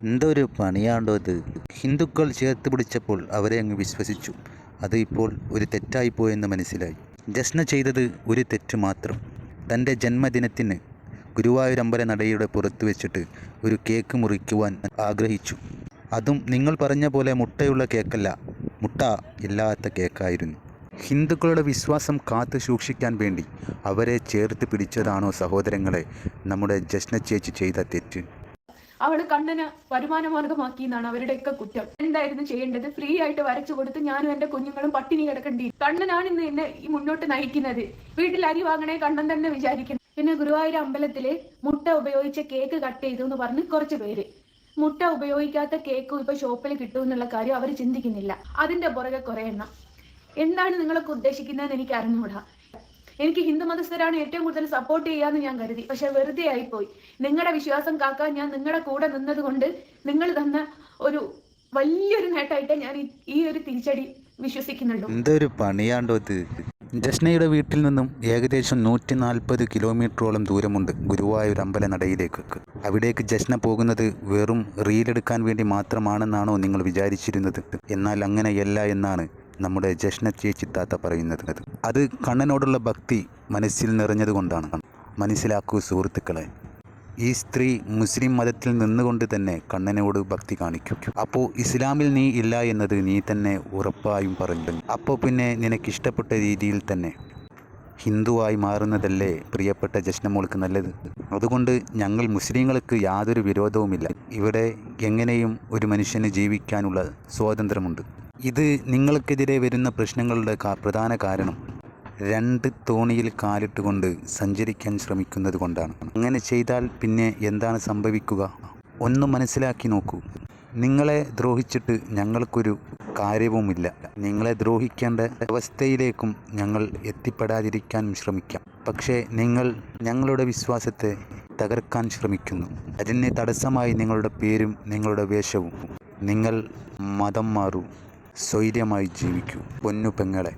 എന്തൊരു പണിയാണ്ടോ ഇത്. ഹിന്ദുക്കൾ ചേർത്ത് പിടിച്ചപ്പോൾ അവരെ അങ്ങ് വിശ്വസിച്ചു. അത് ഇപ്പോൾ ഒരു തെറ്റായിപ്പോയെന്ന് മനസ്സിലായി. ജസ്ന ചെയ്തത് ഒരു തെറ്റ് മാത്രം. തന്റെ ജന്മദിനത്തിന് ഗുരുവായൂരമ്പല നടയുടെ പുറത്ത് വെച്ചിട്ട് ഒരു കേക്ക് മുറിക്കുവാൻ ആഗ്രഹിച്ചു. അതും നിങ്ങൾ പറഞ്ഞ പോലെ മുട്ടയുള്ള കേക്കല്ല. മുട്ട ഇല്ലാത്ത കേക്കായിരുന്നു. ഹിന്ദുക്കളുടെ വിശ്വാസം കാത്തു സൂക്ഷിക്കാൻ വേണ്ടി അവരെ ചേർത്ത് പിടിച്ചതാണോ സഹോദരങ്ങളെ നമ്മുടെ ജസ്ന ചേച്ചി ചെയ്ത തെറ്റ്. അവൾ കണ്ണന് വരുമാന മാർഗമാക്കി എന്നാണ് അവരുടെയൊക്കെ കുറ്റം. എന്തായിരുന്നു ചെയ്യേണ്ടത്? ഫ്രീ ആയിട്ട് വരച്ചു കൊടുത്ത് ഞാനും എന്റെ കുഞ്ഞുങ്ങളും പട്ടിണി കിടക്കേണ്ടി കണ്ണനാണ് ഇന്ന് എന്നെ ഈ മുന്നോട്ട് നയിക്കുന്നത്. വീട്ടിൽ അരി വാങ്ങണേ കണ്ണൻ തന്നെ വിചാരിക്കുന്നു. പിന്നെ ഗുരുവായൂർ അമ്പലത്തിൽ മുട്ട ഉപയോഗിച്ച കേക്ക് കട്ട് ചെയ്തു എന്ന് പറഞ്ഞ് കുറച്ച് പേര്. മുട്ട ഉപയോഗിക്കാത്ത കേക്കും ഇപ്പൊ ഷോപ്പിൽ കിട്ടും എന്നുള്ള കാര്യം അവർ ചിന്തിക്കുന്നില്ല. അതിന്റെ പുറകെ കുറെ എണ്ണം. എന്താണ് നിങ്ങളൊക്കെ ഉദ്ദേശിക്കുന്നതെന്ന് എനിക്ക് അറിഞ്ഞുകൂടാ. എനിക്ക് ഹിന്ദു മതസ്ഥരാണ് ഏറ്റവും കൂടുതൽ സപ്പോർട്ട് ചെയ്യാന്ന് ഞാൻ കരുതി. പക്ഷെ വെറുതെ ആയിപ്പോയി. നിങ്ങളുടെ വിശ്വാസം കാക്കാൻ ഞാൻ നിങ്ങളുടെ കൂടെ നിന്നത് കൊണ്ട് നിങ്ങൾ തന്ന ഒരു വലിയൊരു നേട്ടമായിട്ട് ഞാൻ ഈ- ഒരു തിരിച്ചടി വിശ്വസിക്കുന്നുണ്ട് എന്തൊരു പണിയാണ്ടോ ഇത്. വീട്ടിൽ നിന്നും ഏകദേശം നൂറ്റി നാൽപ്പത് കിലോമീറ്ററോളം ദൂരമുണ്ട് ഗുരുവായൂർ അമ്പല നടയിലേക്ക് അവിടേക്ക് ജഷ്ന പോകുന്നത് വെറും റീലെടുക്കാൻ വേണ്ടി മാത്രമാണെന്നാണോ നിങ്ങൾ വിചാരിച്ചിരുന്നത്? എന്നാൽ അങ്ങനെയല്ല എന്നാണ് നമ്മുടെ ജഷ്ന ചേച്ചി താത്ത പറയുന്നത്. അത് കണ്ണനോടുള്ള ഭക്തി മനസ്സിൽ നിറഞ്ഞതുകൊണ്ടാണ്. മനസ്സിലാക്കൂ സുഹൃത്തുക്കളെ ഈ സ്ത്രീ മുസ്ലിം മതത്തിൽ നിന്നുകൊണ്ട് തന്നെ കണ്ണനോട് ഭക്തി കാണിക്കും. അപ്പോൾ ഇസ്ലാമിൽ നീ ഇല്ല എന്നത് നീ തന്നെ ഉറപ്പായും പറഞ്ഞു അപ്പോൾ പിന്നെ നിനക്കിഷ്ടപ്പെട്ട രീതിയിൽ തന്നെ ഹിന്ദുവായി മാറുന്നതല്ലേ പ്രിയപ്പെട്ട ജഷ്നമോൾക്ക് നല്ലത്? അതുകൊണ്ട് ഞങ്ങൾ മുസ്ലിങ്ങൾക്ക് യാതൊരു വിരോധവുമില്ല. ഇവിടെ എങ്ങനെയും ഒരു മനുഷ്യന് ജീവിക്കാനുള്ള സ്വാതന്ത്ര്യമുണ്ട്. ഇത് നിങ്ങൾക്കെതിരെ വരുന്ന പ്രശ്നങ്ങളുടെ പ്രധാന കാരണം രണ്ട് തോണിയിൽ കാലിട്ടുകൊണ്ട് സഞ്ചരിക്കാൻ ശ്രമിക്കുന്നത് കൊണ്ടാണ്. അങ്ങനെ ചെയ്താൽ പിന്നെ എന്താണ് സംഭവിക്കുക? ഒന്ന് മനസ്സിലാക്കി നോക്കൂ. നിങ്ങളെ ദ്രോഹിച്ചിട്ട് ഞങ്ങൾക്കൊരു കാര്യവുമില്ല. നിങ്ങളെ ദ്രോഹിക്കേണ്ട അവസ്ഥയിലേക്കും ഞങ്ങൾ എത്തിപ്പെടാതിരിക്കാനും ശ്രമിക്കാം. പക്ഷേ നിങ്ങൾ ഞങ്ങളുടെ വിശ്വാസത്തെ തകർക്കാൻ ശ്രമിക്കുന്നു. അതിന് തടസ്സമായി നിങ്ങളുടെ പേരും നിങ്ങളുടെ വേഷവും. നിങ്ങൾ മതം മാറൂ. സ്വൈര്യമായി ജീവിക്കൂ. പൊന്നു പെങ്ങളെ.